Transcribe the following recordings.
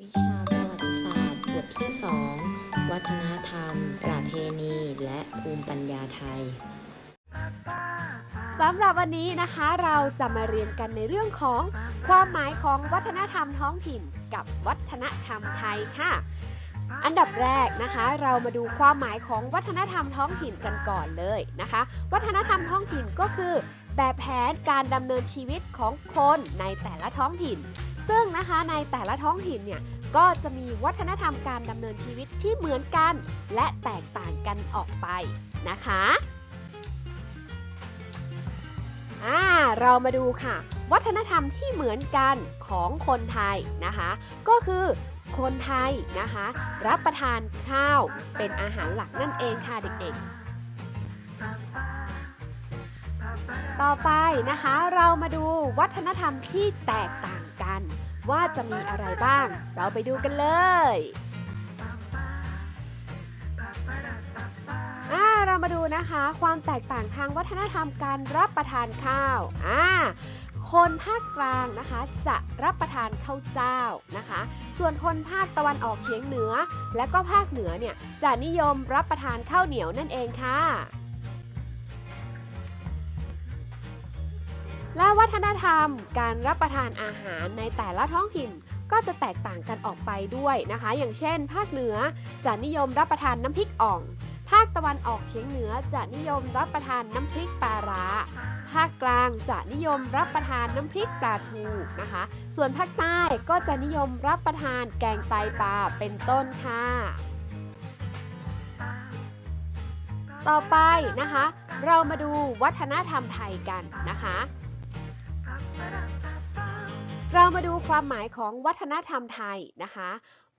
วิชาประวัติศาสตร์บทที่ 2 วัฒนธรรม ประเพณี และภูมิปัญญาไทยสำหรับวันนี้นะคะเราจะมาเรียนกันในเรื่องของความหมายของวัฒนธรรมท้องถิ่น กับวัฒนธรรมไทยค่ะ อันดับแรกนะคะ เรามาดูความหมายของวัฒนธรรมท้องถิ่นกันก่อนเลยนะคะ วัฒนธรรมท้องถิ่นก็คือ แบบแผนการดำเนินชีวิตของคนในแต่ละท้องถิ่น ซึ่งนะคะในแต่ละท้องถิ่นเนี่ยก็จะมีวัฒนธรรมการดำเนินชีวิตที่เหมือนกัน และแตกต่างกันออกไปนะคะอ่าเรามาดูค่ะ วัฒนธรรมที่เหมือนกันของคนไทยนะคะ ก็คือคนไทยนะคะ รับประทานข้าวเป็นอาหารหลักนั่นเองค่ะเด็กๆ ต่อไปนะคะเรามาดูวัฒนธรรมที่แตกต่าง กัน ว่าจะมีอะไรบ้าง เราไปดูกันเลยอ่าเรามาดูนะคะ ความแตกต่างทางวัฒนธรรมการรับประทานข้าวอ่าคนภาคกลางนะคะจะรับประทานข้าวเจ้านะคะ ส่วนคนภาคตะวันออกเฉียงเหนือ และก็ภาคเหนือเนี่ยจะนิยมรับประทานข้าวเหนียวนั่นเองค่ะ และวัฒนธรรมการรับประทานอาหารในแต่ละท้องถิ่นก็จะแตกต่างกันออกไปด้วยนะคะ อย่างเช่น ภาคเหนือจะนิยมรับประทานน้ำพริกอ่อง ภาคตะวันออกเฉียงเหนือจะนิยมรับประทานน้ำพริกปลาร้า ภาคกลางจะนิยมรับประทานน้ำพริกปลาทูนะคะ ส่วนภาคใต้ก็จะนิยมรับประทานแกงไตปลาเป็นต้นค่ะต่อไปนะคะ เรามาดูวัฒนธรรมไทยกันนะคะ เรามาดูความหมายของวัฒนธรรมไทยนะคะ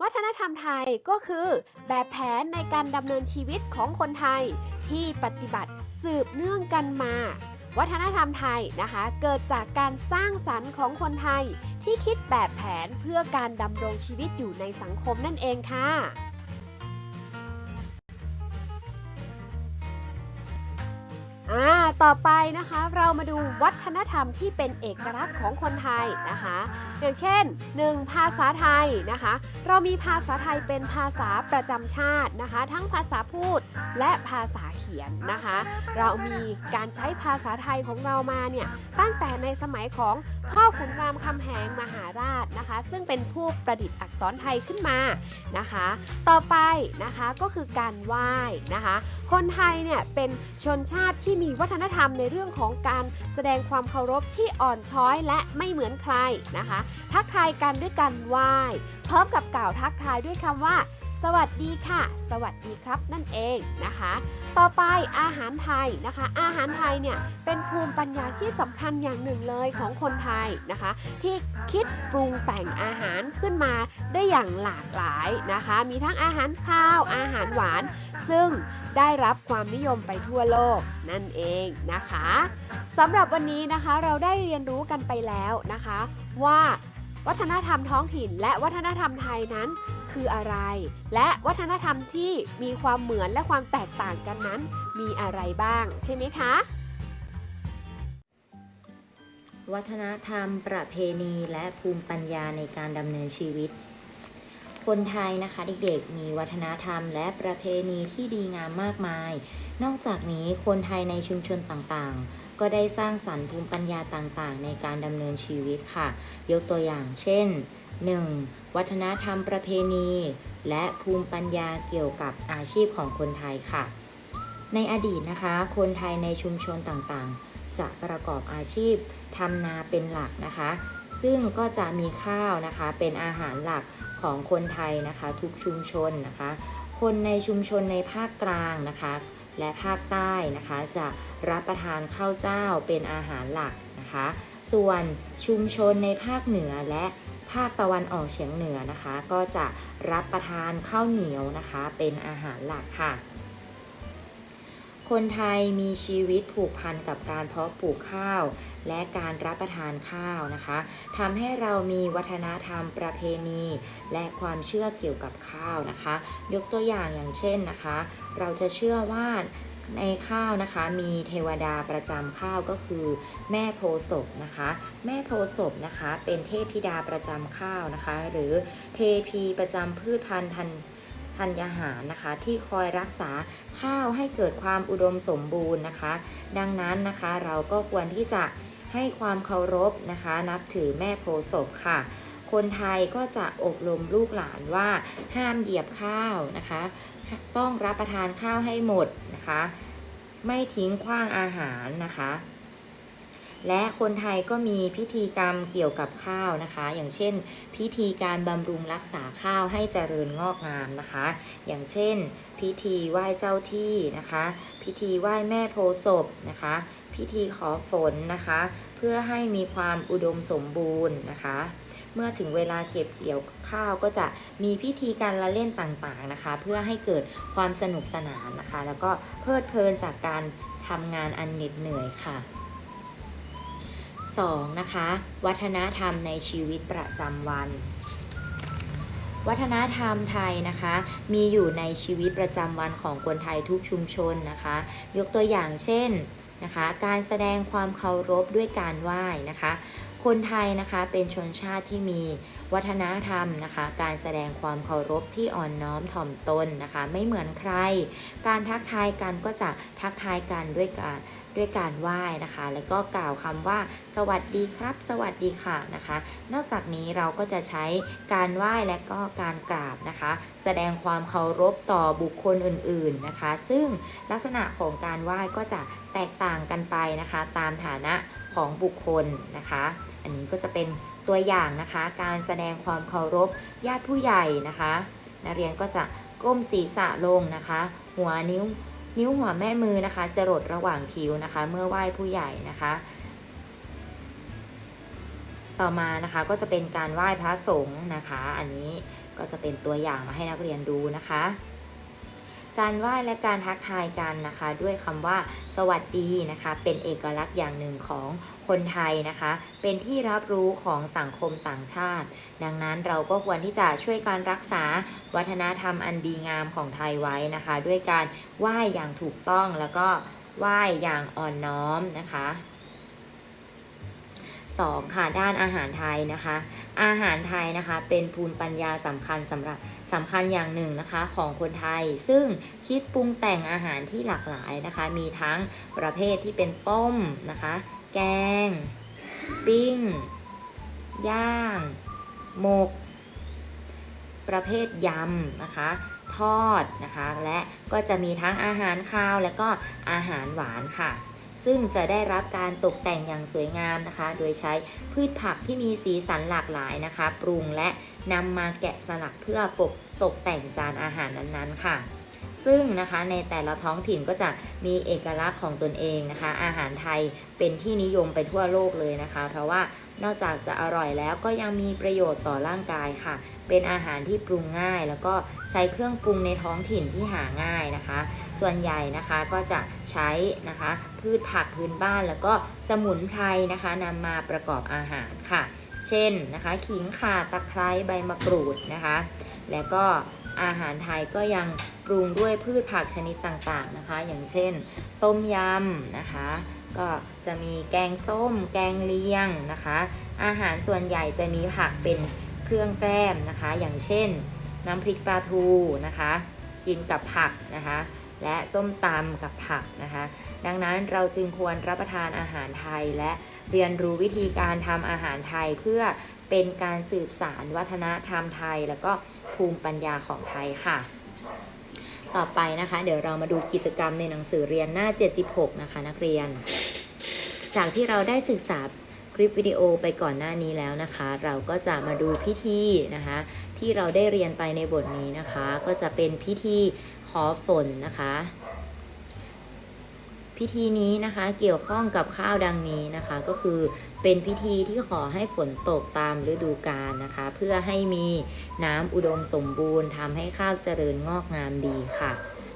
วัฒนธรรมไทยก็คือแบบแผนในการดำเนินชีวิตของคนไทยที่ปฏิบัติสืบเนื่องกันมา วัฒนธรรมไทยนะคะ เกิดจากการสร้างสรรค์ของคนไทยที่คิดแบบแผนเพื่อการดำรงชีวิตอยู่ในสังคมนั่นเองค่ะอ่า ต่อไปนะคะเรามาดูวัฒนธรรมที่เป็นเอกลักษณ์ของคนไทยนะคะ อย่างเช่น 1. ภาษาไทยนะคะ เรามีภาษาไทยเป็นภาษาประจำชาตินะคะ ทั้งภาษาพูดและภาษาเขียนนะคะ เรามีการใช้ภาษาไทยของเรามาเนี่ยตั้งแต่ในสมัยของพ่อขุนรามคำแหงมหาราชนะคะ ซึ่งเป็นผู้ประดิษฐ์อักษรไทยขึ้นมานะคะ ต่อไปนะคะก็คือการไหว้นะคะ คนไทยเนี่ยเป็นชนชาติที่มีวัฒนธรรมในเรื่องของการแสดงความเคารพที่อ่อนช้อยและไม่เหมือนใครนะคะ ทักทายกันด้วยการไหว้พร้อมกับกล่าวทักทายด้วยคำว่า สวัสดีค่ะ สวัสดีครับนั่นเองนะคะ ต่อไปอาหารไทยนะคะ อาหารไทยเนี่ยเป็นภูมิปัญญาที่สำคัญอย่างหนึ่งเลยของคนไทยนะคะ ที่คิดปรุงแต่งอาหารขึ้นมาได้อย่างหลากหลายนะคะ มีทั้งอาหารข้าว อาหารหวาน ซึ่งได้รับความนิยมไปทั่วโลกนั่นเองนะคะสำหรับวันนี้นะคะเราได้เรียนรู้กันไปแล้วนะคะ ว่า วัฒนธรรมท้องถิ่น และวัฒนธรรมไทยนั้น คืออะไร และวัฒนธรรมที่มีความเหมือนและความแตกต่างกันนั้น มีอะไรบ้าง ใช่ไหมคะวัฒนธรรม ประเพณีและภูมิปัญญาในการดำเนินชีวิต คนไทยนะคะเด็กๆมีวัฒนธรรมและประเพณีที่ดีงามมากมาย นอกจากนี้คนไทยในชุมชนต่างก็ได้สร้างสรรค์ภูมิปัญญาต่างๆ ในการดำเนินชีวิตค่ะ ยกตัวอย่างเช่น 1. วัฒนธรรมประเพณี และภูมิปัญญาเกี่ยวกับอาชีพของคนไทยค่ะ ในอดีตนะคะ คนไทยในชุมชนต่างๆ จะประกอบอาชีพทำนาเป็นหลักนะคะ ซึ่งก็จะมีข้าวนะคะเป็นอาหารหลักของคนไทยนะคะ ทุกชุมชนนะคะ คนในชุมชนในภาคกลางนะคะ และภาคใต้นะคะ จะรับประทานข้าวเจ้าเป็นอาหารหลักนะคะ ส่วนชุมชนในภาคเหนือและภาคตะวันออกเฉียงเหนือนะคะ ก็จะรับประทานข้าวเหนียวนะคะ เป็นอาหารหลักค่ะ คนไทยมีชีวิตผูกพันกับการเพาะปลูกข้าว และการรับประทานข้าวนะคะทำให้เรามีวัฒนธรรมประเพณี และความเชื่อเกี่ยวกับข้าวนะคะ ยกตัวอย่างอย่างเช่นนะคะ เราจะเชื่อว่าในข้าวนะคะมีเทวดาประจำข้าวก็คือ แม่โพศพนะคะ แม่โพศพนะคะ เป็นเทพธิดาประจำข้าวนะคะ หรือเทพีประจำพืชพันธุ์ ธัญญาหารนะคะ ที่คอยรักษาข้าวให้เกิดความอุดมสมบูรณ์นะคะ ดังนั้นนะคะเราก็ควรที่จะให้ความเคารพนะคะ นับถือแม่โพศพค่ะ คนไทยก็จะอบรมลูกหลานว่าห้ามเหยียบข้าวนะคะ ต้องรับประทานข้าวให้หมดนะคะ ไม่ทิ้งขว้างอาหารนะคะ และคนไทยก็มีพิธีกรรมเกี่ยวกับข้าวนะคะ อย่างเช่น พิธีการบำรุงรักษาข้าวให้เจริญงอกงามนะคะ อย่างเช่น พิธีไหว้เจ้าที่นะคะ พิธีไหว้แม่โพศพนะคะ พิธีขอฝนนะคะ เพื่อให้มีความอุดมสมบูรณ์นะคะ เมื่อถึงเวลาเก็บเกี่ยวข้าวก็จะมีพิธีการละเล่นต่างๆนะคะ เพื่อให้เกิดความสนุกสนานนะคะ แล้วก็เพลิดเพลินจากการทำงานอันเหน็ดเหนื่อยค่ะ 2. นะคะ วัฒนธรรมในชีวิตประจำวัน วัฒนธรรมไทยนะคะ มีอยู่ในชีวิตประจำวันของคนไทยทุกชุมชนนะคะ ยกตัวอย่างเช่นนะคะการแสดงความเคารพด้วยการไหว้นะคะ คนไทยนะคะเป็นชนชาติที่มีวัฒนธรรมนะคะ การแสดงความเคารพที่อ่อนน้อมถ่อมตนนะคะ ไม่เหมือนใคร การทักทายกันก็จะทักทายกันด้วยการ ด้วยการไหว้นะคะ แล้วก็กล่าวคำว่า สวัสดีครับ สวัสดีค่ะนะคะ นอกจากนี้เราก็จะใช้การไหว้และก็การกราบนะคะ แสดงความเคารพต่อบุคคลอื่นๆนะคะ ซึ่งลักษณะของการไหว้ก็จะแตกต่างกันไปนะคะ ตามฐานะของบุคคลนะคะ อันนี้ก็จะเป็นตัวอย่างนะคะ การแสดงความเคารพญาติผู้ใหญ่นะคะ นักเรียนก็จะก้มศีรษะลงนะคะ หัวนิ้ว นิ้วหัวแม่มือนะคะ จะหลดระหว่างคิ้วนะคะ เมื่อไหว้ผู้ใหญ่นะคะ ต่อมานะคะก็จะเป็นการไหว้พระสงฆ์นะคะ อันนี้ก็จะเป็นตัวอย่างมาให้นักเรียนดูนะคะ การไหว้และการทักทายกันนะคะ ด้วยคำว่าสวัสดีนะคะ เป็นเอกลักษณ์อย่างหนึ่งของคนไทยนะคะ เป็นที่รับรู้ของสังคมต่างชาติ ดังนั้นเราก็ควรที่จะช่วยการรักษาวัฒนธรรมอันดีงามของไทยไว้นะคะ ด้วยการไหว้อย่างถูกต้องแล้วก็ไหว้อย่างอ่อนน้อมนะคะ 2. ค่ะด้านอาหารไทยนะคะ อาหารไทยนะคะ เป็นภูมิปัญญาสำคัญสำหรับ สำคัญอย่างหนึ่งนะคะของคนไทย ซึ่งคิดปรุงแต่งอาหารที่หลากหลายนะคะ มีทั้งประเภทที่เป็นต้มนะคะ แกง ปิ้ง ย่าง หมก ประเภทยำนะคะทอดนะคะ และก็จะมีทั้งอาหารคาวและก็อาหารหวานค่ะ ซึ่งจะได้รับการตกแต่งอย่างสวยงามนะคะ โดยใช้พืชผักที่มีสีสันหลากหลายนะคะ ปรุงและนำมาแกะสลักเพื่อปกตกแต่งจานอาหารนั้นๆค่ะ ซึ่งนะคะในแต่ละท้องถิ่นก็จะมีเอกลักษณ์ของตนเองนะคะ อาหารไทยเป็นที่นิยมไปทั่วโลกเลยนะคะ เพราะว่า นอกจากจะอร่อยแล้วก็ยังมีประโยชน์ต่อร่างกายค่ะ เป็นอาหารที่ปรุงง่าย แล้วก็ใช้เครื่องปรุงในท้องถิ่นที่หาง่ายนะคะ ส่วนใหญ่นะคะก็จะใช้นะคะ พืชผักพื้นบ้านแล้วก็สมุนไพรนะคะนำมาประกอบอาหารค่ะ เช่นนะคะขิงข่าตะไคร้ใบมะกรูดนะคะ แล้วก็อาหารไทยก็ยังปรุงด้วยพืชผักชนิดต่างๆนะคะ อย่างเช่น ต้มยำนะคะ ก็จะมีแกงส้ม แกงเลียงนะคะ อาหารส่วนใหญ่จะมีผักเป็นเครื่องแกล้มนะคะ อย่างเช่น น้ำพริกปลาทูนะคะ กินกับผักนะคะ และส้มตำกับผักนะคะ ดังนั้นเราจึงควรรับประทานอาหารไทยและเรียนรู้วิธีการทำอาหารไทยเพื่อเป็นการสืบสารวัฒนธรรมไทย แล้วก็ภูมิปัญญาของไทยค่ะ ต่อไปนะคะ เดี๋ยวเรามาดูกิจกรรมในหนังสือเรียนหน้า 76 นะคะ นักเรียน จากที่เราได้ศึกษาคลิปวิดีโอไปก่อนหน้านี้แล้วนะคะ เราก็จะมาดูพิธีนะคะ ที่เราได้เรียนไปในบทนี้นะคะ ก็จะเป็นพิธีขอฝนนะคะ พิธีนี้นะคะเกี่ยวข้องกับข้าวดังนี้นะคะ ก็คือเป็นพิธีที่ขอให้ฝนตกตามฤดูกาลนะคะ เพื่อให้มีน้ำอุดมสมบูรณ์ทำให้ข้าวเจริญงอกงามดีค่ะ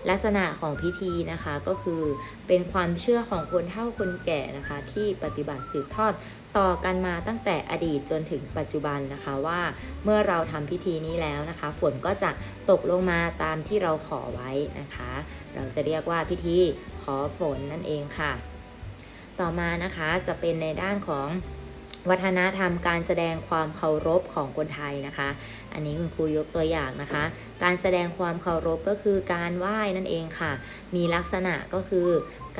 ลักษณะของพิธีนะคะก็คือเป็นความเชื่อของคนเฒ่าคนแก่นะคะ ที่ปฏิบัติสืบทอดต่อกันมาตั้งแต่อดีตจนถึงปัจจุบันนะคะว่าเมื่อเราทำพิธีนี้แล้วนะคะ ฝนก็จะตกลงมาตามที่เราขอไว้นะคะ เราจะเรียกว่าพิธี ขอฝนนั่นเองค่ะ ต่อมานะคะจะเป็นในด้านของวัฒนธรรมการแสดงความเคารพของคนไทยนะคะ อันนี้คุณครูยกตัวอย่างนะคะ การแสดงความเคารพก็คือการไหว้นั่นเองค่ะ มีลักษณะก็คือ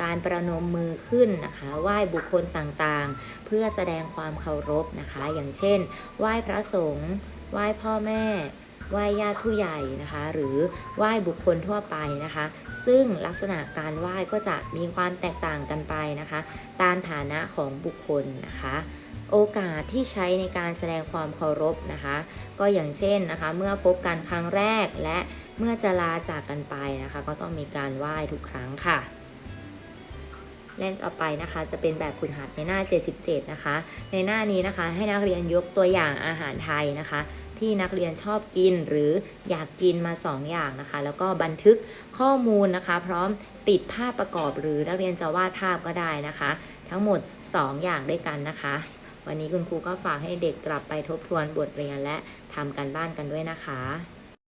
การประนมมือขึ้นนะคะ ไหว้บุคคลต่างๆ เพื่อแสดงความเคารพนะคะ อย่างเช่น ไหว้พระสงฆ์ ไหว้พ่อแม่ ไหว้ญาติผู้ใหญ่นะคะ หรือไหว้บุคคลทั่วไปนะคะ ซึ่งลักษณะการไหว้ก็จะมีความแตกต่างกันไปนะคะ ตามฐานะของบุคคลนะคะ โอกาสที่ใช้ในการแสดงความเคารพนะคะ ก็อย่างเช่นนะคะ เมื่อพบกันครั้งแรกและเมื่อจะลาจากกันไปนะคะ ก็ต้องมีการไหว้ทุกครั้งค่ะและต่อไปนะคะจะเป็นแบบฝึกหัดในหน้า 77 นะคะ ในหน้านี้นะคะให้นักเรียนยกตัวอย่างอาหารไทยนะคะ ที่นักเรียนชอบกินหรืออยากกินมา 2 อย่างนะคะ แล้วก็บันทึกข้อมูลนะคะ พร้อมติดภาพประกอบหรือนักเรียนจะวาดภาพก็ได้นะคะ ทั้งหมด 2 อย่างด้วยกันนะคะ วันนี้คุณครูก็ฝากให้เด็กกลับไปทบทวนบทเรียนและทำการบ้านกันด้วยนะคะ